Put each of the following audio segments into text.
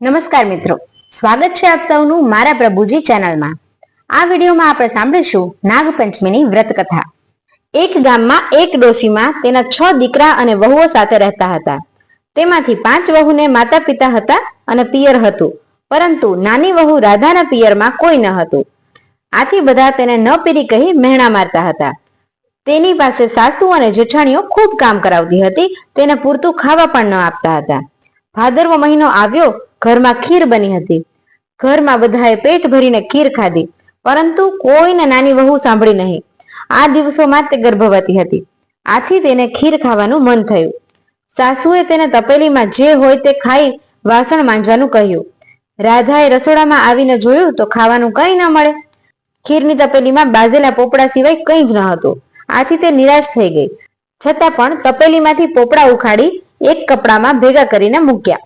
નમસ્કાર મિત્રો. સ્વાગત છે આપ સૌનું મારા પ્રભુજી ચેનલમાં. આ વિડીયોમાં આપણે સાંભળીશું નાગપંચમીની વ્રત કથા એક ગામમાં એક ડોશીમાં તેના છ દીકરા અને વહુઓ સાથે રહેતા હતા. તેમાંથી પાંચ વહુને માતા પિતા હતા અને પિયર હતું. પરંતુ નાની વહુ રાધાના પિયરમાં કોઈ ન હતું. આથી બધા તેને ન પીરી કહી મહેણા મારતા હતા. તેની પાસે સાસુ અને જેઠાણીઓ ખૂબ કામ કરાવતી હતી, તેને પૂરતું ખાવા પણ ન આપતા હતા. ભાદરવો મહિનો આવ્યો ઘરમાં ખીર બની હતી. ઘરમાં બધાએ પેટ ભરીને ખીર ખાધી, પરંતુ કોઈને નાની વહુ સાંભળી નહીં. આ દિવસોમાં તે ગર્ભવતી હતી. આથી તેને ખીર ખાવાનું મન થયું. સાસુએ તેને તપેલીમાં જે હોય તે ખાઈ વાસણ માંજવાનું કહ્યું. રાધાએ રસોડામાં આવીને જોયું તો ખાવાનું કંઈ ન મળે. ખીરની તપેલીમાં બાજેલા પોપડા સિવાય કંઈ જ ન હતું. આથી તે નિરાશ થઈ ગઈ. છતાં પણ તપેલીમાંથી પોપડા ઉખાડી એક કપડામાં ભેગા કરીને મૂક્યા.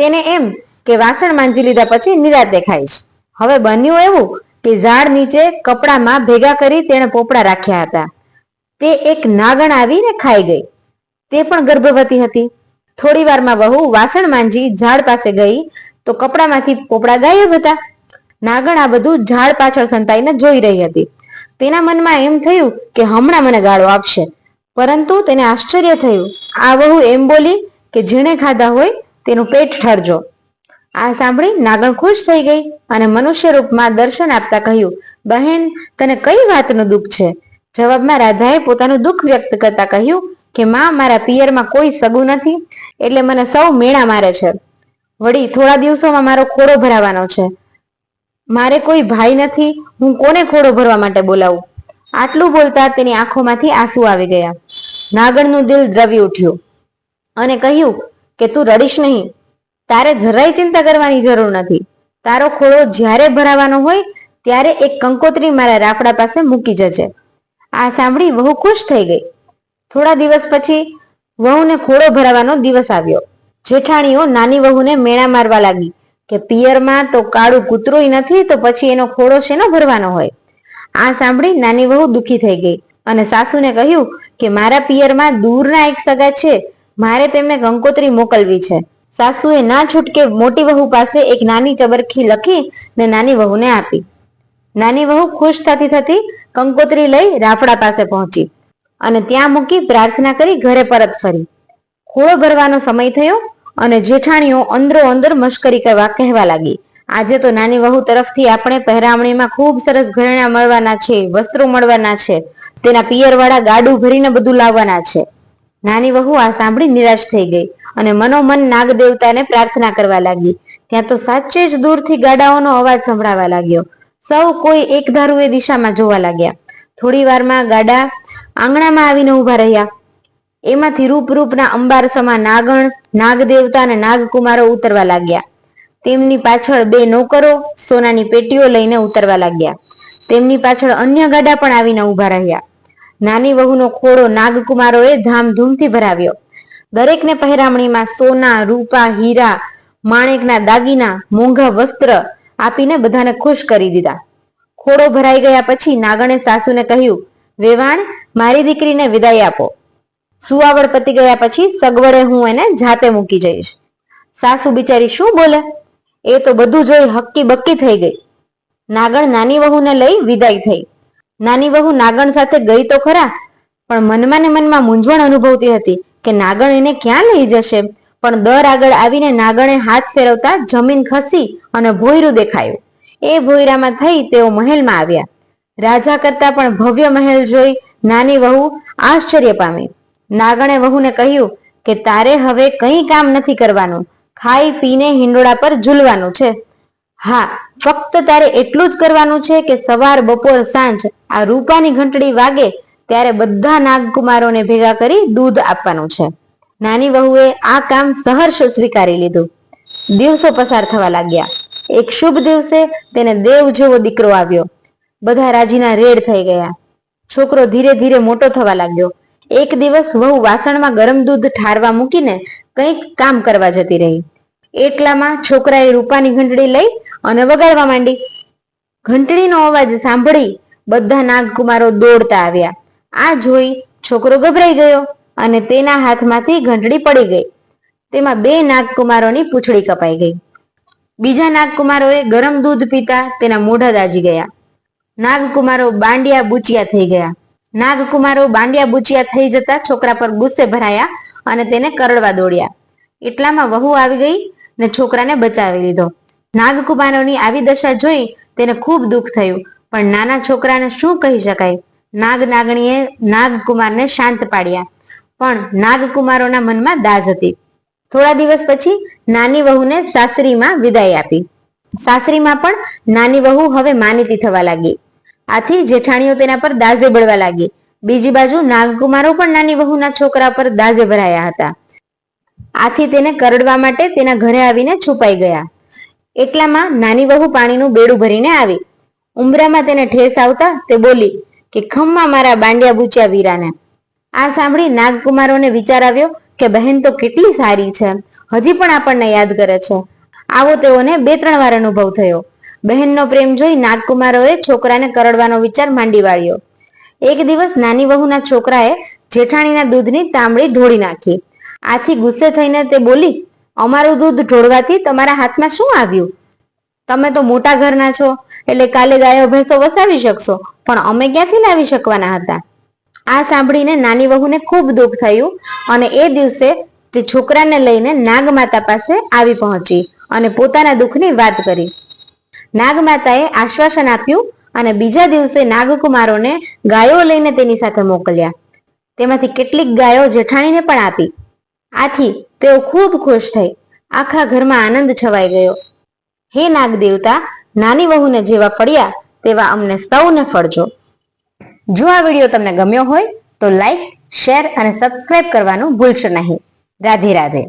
તેને એમ કે વાસણ માંજી લીધા પછી નિરાતે ખાઈશ હવે બન્યું એવું કે ઝાડ નીચે કપડામાં ભેગા કરી તેણે પોપડા રાખ્યા હતા. તે એક નાગણ આવીને ખાઈ ગઈ. તે પણ ગર્ભવતી હતી. થોડી વારમાં વહુ વાસણ માંજી ઝાડ પાસે ગઈ તો કપડામાંથી પોપડા ગાયબ હતા. નાગણ આ બધું ઝાડ પાછળ સંતાઈને જોઈ રહી હતી. તેના મનમાં એમ થયું કે હમણાં મને ગાળો આપશે. પરંતુ તેને આશ્ચર્ય થયું. આ વહુ એમ બોલી કે જેણે ખાધા હોય તેનું પેટ ઠરજો. આ સાંભળી નાગણ ખુશ થઈ ગઈ અને મનુષ્ય રૂપમાં દર્શન આપતા કહ્યું, બહેન, તને કઈ વાતનું દુઃખ છે? જવાબમાં રાધાએ પોતાનું દુઃખ વ્યક્ત કરતા કહ્યું કે, માં, મારા પિયરમાં કોઈ સગું નથી, એટલે મને સૌ મેળા મારે છે. વળી થોડા દિવસોમાં મારો ખોડો ભરાવાનો છે. મારે કોઈ ભાઈ નથી, હું કોને ખોડો ભરવા માટે બોલાવું? આટલું બોલતા તેની આંખોમાંથી આંસુ આવી ગયા. નાગણનું દિલ દ્રવી ઉઠ્યું અને કહ્યું કે તું રડીશ નહીં. તારે જરાય ચિંતા કરવાની જરૂર નથી. તારો ખોળો જ્યારે ભરાવાનો હોય, ત્યારે એક કંકોત્રી મારા રાફડા પાસે મૂકી જજે. આ સાંભળી વહુ ખુશ થઈ ગઈ. થોડા દિવસ પછી વહુને ખોળો ભરાવાનો દિવસ આવ્યો. જેઠાણીઓ નાની વહુને મેણા મારવા લાગી કે પિયરમાં તો કાળું કૂતરું નથી, તો પછી એનો ખોળો શેનો ભરવાનો હોય? આ સાંભળી નાની વહુ દુખી થઈ ગઈ અને સાસુને કહ્યું કે મારા પિયરમાં દૂરના એક સગા છે મારે તેમને કંકોત્રી મોકલવી છે. સાસુએ ના છૂટકે મોટી વહુ પાસે એક નાની ચબરખી લખી ને નાની વહુને આપી. નાની વહુ ખુશ થતી થતી કંકોત્રી લઈ રાફડા પાસે પહોંચી અને ત્યાં મૂકી પ્રાર્થના કરી ઘરે પરત ફરી. ખોળો ભરવાનો સમય થયો અને જેઠાણીઓ અંદરો અંદર મશ્કરી કરવા કહેવા લાગી. આજે તો નાની વહુ તરફથી આપણે પહેરામણીમાં ખૂબ સરસ ઘરેણા મળવાના છે, વસ્ત્રો મળવાના છે, તેના પિયરવાળા ગાડું ભરીને બધું લાવવાના છે. નાની વહુ આ સાંભળી નિરાશ થઈ ગઈ અને મનોમન નાગ દેવતાને પ્રાર્થના કરવા લાગી. ત્યાં તો સાચે જ દૂરથી ગાડાઓનો અવાજ સંભળાવા લાગ્યો. સૌ કોઈ એક ધારું એ દિશામાં જોવા લાગ્યા. થોડી વારમાં ગાડા આંગણામાં આવીને ઊભા રહ્યા. એમાંથી રૂપ રૂપના અંબારસમાં નાગણ નાગ દેવતા અને નાગકુમારો ઉતરવા લાગ્યા. તેમની પાછળ બે નોકરો સોનાની પેટીઓ લઈને ઉતરવા લાગ્યા. તેમની પાછળ અન્ય ગાડા પણ આવીને ઊભા રહ્યા. નાની વહુનો ખોળો નાગકુમારોએ ધામધૂમથી ભરાવ્યો. દરેકને પહેરામણીમાં સોના, રૂપા, હીરા, માણેકના દાગીના, મોંઘા વસ્ત્ર આપીને બધાને ખુશ કરી દીધા. ખોળો ભરાઈ ગયા પછી નાગણે સાસુને કહ્યું, વેવાણ, મારી દીકરીને વિદાય આપો. સુવાવડ પતી ગયા પછી સગવડે હું એને જાતે મૂકી જઈશ. સાસુ બિચારી શું બોલે? એ તો બધું જોઈ હક્કી બક્કી થઈ ગઈ. નાગણ નાની વહુને લઈ વિદાય થઈ. નાની વહુ નાગણ સાથે ગઈ તો ખરા, પણ મનમાં ને મનમાં મૂંઝવણ અનુભવતી હતી કે નાગણ એને ક્યાં લઈ જશે? પણ દર આગળ આવીને નાગણે હાથ ફેરવતા જમીન ખસી અને ભોયરું દેખાયું. એ ભોયરામાં થઈ તેઓ મહેલમાં આવ્યા. રાજા કરતા પણ ભવ્ય મહેલ જોઈ નાની વહુ આશ્ચર્ય પામી. નાગણે વહુને કહ્યું કે તારે હવે કંઈ કામ નથી કરવાનું. ખાઈ પીને હિંડોળા પર ઝૂલવાનું છે. હા, ફક્ત તારે એટલું જ કરવાનું છે કે સવાર, બપોર, સાંજ આ રૂપાની ઘંટડી વાગે ત્યારે બધા નાગકુમારોને ભેગા કરી દૂધ આપવાનું છે. નાની વહુએ આ કામ સહર્ષ સ્વીકારી લીધું. દિવસો પસાર થવા લાગ્યા. એક શુભ દિવસે તેને દેવ જેવો દીકરો આવ્યો. બધા રાજીના રેડ થઈ ગયા. છોકરો ધીરે ધીરે મોટો થવા લાગ્યો. એક દિવસ વહુ વાસણમાં ગરમ દૂધ ઠારવા મૂકીને કંઈક કામ કરવા જતી રહી. એટલામાં છોકરાએ રૂપાની ઘંટડી લઈ અને વગાડવા માંડી. ઘંટડીનો અવાજ સાંભળી બધા નાગકુમારો દોડતા આવ્યા. આ જોઈ છોકરો ગભરાઈ ગયો અને તેના હાથમાંથી ઘંટડી પડી ગઈ. તેમાં બે નાગકુમારોની પૂંછડી કપાઈ ગઈ. બીજા નાગકુમારોએ ગરમ દૂધ પીતા તેના મોઢા દાજી ગયા. નાગકુમારો બાંડિયા બુચિયા થઈ ગયા. નાગકુમારો બાંડિયા બુચિયા થઈ જતા છોકરા પર ગુસ્સે ભરાયા અને તેને કરડવા દોડ્યા. એટલામાં વહુ આવી ગઈ ને છોકરાને બચાવી લીધો. નાગકુમારોની આવી દશા જોઈ તેને ખૂબ દુઃખ થયું. પણ નાના છોકરાને શું કહી શકાય? નાગ નાગણીએ નાગકુમારને શાંત પાડ્યા. પણ નાગકુમારોના મનમાં દાજ હતી. થોડા દિવસ પછી નાની વહુને સાસરીમાં વિદાય આપી. સાસરીમાં પણ નાની વહુ હવે માનીતી થવા લાગી. આથી જેઠાણીઓ તેના પર દાઝે બળવા લાગી. બીજી બાજુ નાગકુમારો પણ નાની વહુના છોકરા પર દાઝે ભરાયા હતા. આથી તેને કરડવા માટે તેના ઘરે આવીને છુપાઈ ગયા. એટલામાં નાની વહુ પાણીનું બેડું ભરીને આવી. ઉંબરામાં તેને ઠેસ આવતા તે બોલી, કે ખમ્મા મારા બાંડિયા બુચ્યા વીરાને. આ સાંભળી નાગકુમારોને વિચાર આવ્યો કે બહેન તો કેટલી સારી છે. હજી પણ આપણને યાદ કરે છે. આવો તેઓને બે ત્રણ વાર અનુભવ થયો. બહેનનો પ્રેમ જોઈ નાગકુમારોએ છોકરાને કરડવાનો વિચાર માંડી વાળ્યો. એક દિવસ નાની વહુના છોકરાએ જેઠાણીના દૂધની તાંબડી ઢોળી નાખી. આથી ગુસ્સે થઈને તે બોલી અમારું દૂધ ઢોળવાથી તમારા હાથમાં શું આવ્યું? તમે તો મોટા ઘરના છો, એટલે કાલે ગાયો, ભેંસો વસાવી શકશો, પણ અમે ક્યાંથી લાવી શકવાના હતા? આ સાંભળીને નાની વહુને ખૂબ દુઃખ થયું અને એ દિવસે તે છોકરાને લઈને નાગમાતા પાસે આવી પહોંચી અને પોતાના દુઃખની વાત કરી. નાગમાતાએ આશ્વાસન આપ્યું અને બીજા દિવસે નાગકુમારોને ગાયો લઈને તેની સાથે મોકલ્યા. તેમાંથી કેટલીક ગાયો જેઠાણીને પણ આપી. આથી તેઓ ખૂબ ખુશ થઈ આખા ઘરમાં આનંદ છવાઈ ગયો. હે નાગ દેવતા નાની વહુને જેવા ફળ્યા તેવા અમને સૌને ફળજો. જો આ વીડિયો તમને ગમ્યો હોય તો લાઈક, શેર અને સબસ્ક્રાઇબ કરવાનું ભૂલશો નહીં. રાધે રાધે.